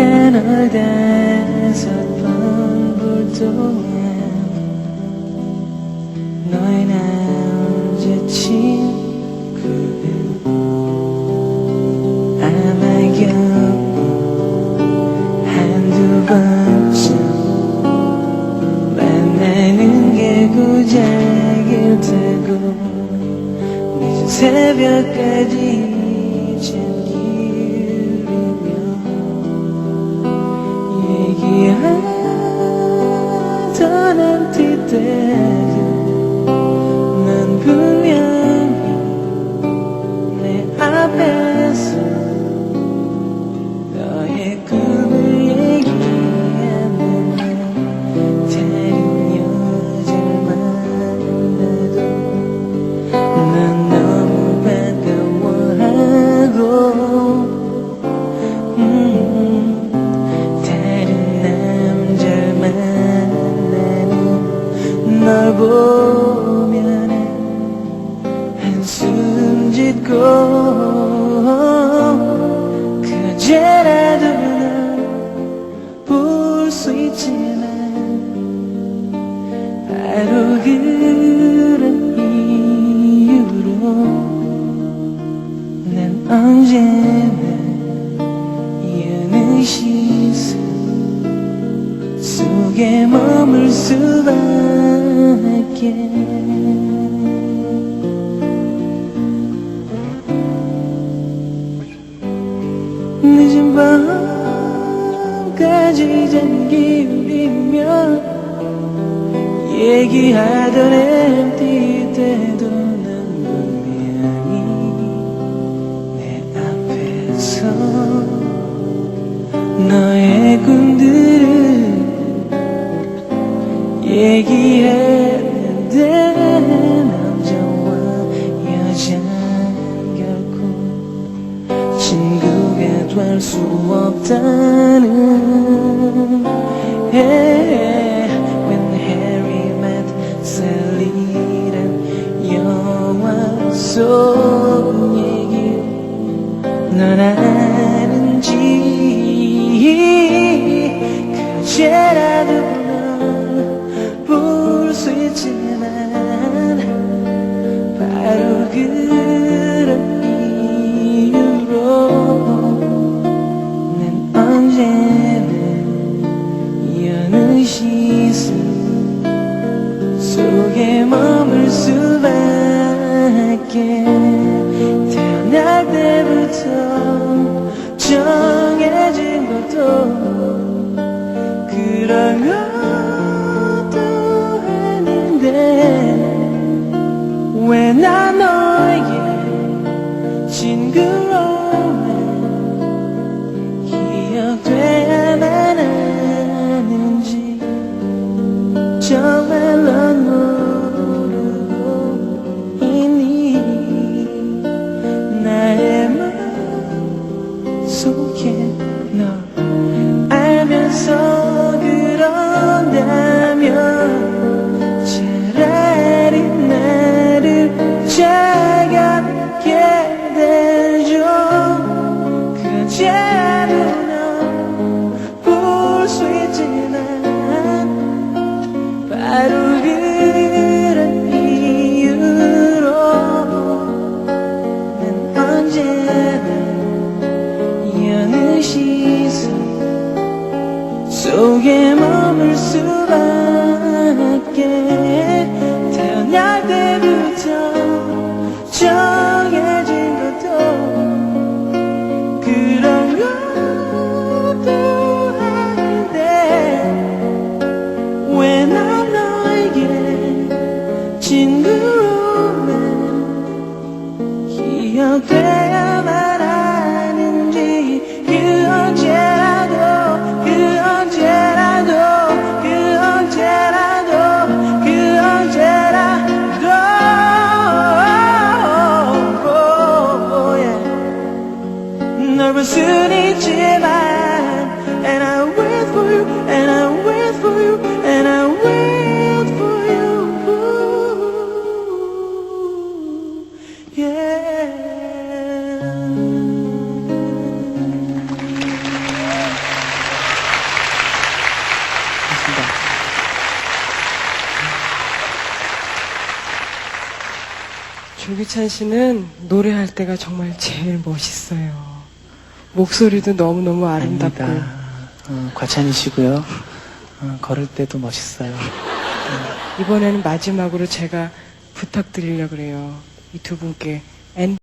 내게 널 대접한 불동엔 너의 남자친 그는 아마 겨우 한두 번쯤 만나는 게 고작일 테고 늦은 새벽까지 얘기하던 뒤때도 난 분명히 내 앞에서 너의 꿈을 얘기했는데 다른 여자를 만나도 난 보면은 한숨 짓고 그제라도 볼 수 있지만 바로 그런 이유로 난 언제나 여느 시선 속에 머물 수밖에 늦은 밤까지 잠기 울리며 얘기하던 empty 때도 난 분명히 내 앞에서 너의 꿈들을 얘기했 Harry met Sally란 영화 속 얘기 넌 아는지 그제라도 넌볼수 있지만 바로 그 수밖 so 속에 머물 수밖에 조규찬 씨는 노래할 때가 정말 제일 멋있어요. 목소리도 너무너무 아름답고. 아닙니다. 어, 과찬이시고요. 어, 걸을 때도 멋있어요. 어, 이번에는 마지막으로 제가 부탁드리려고 그래요. 이 두 분께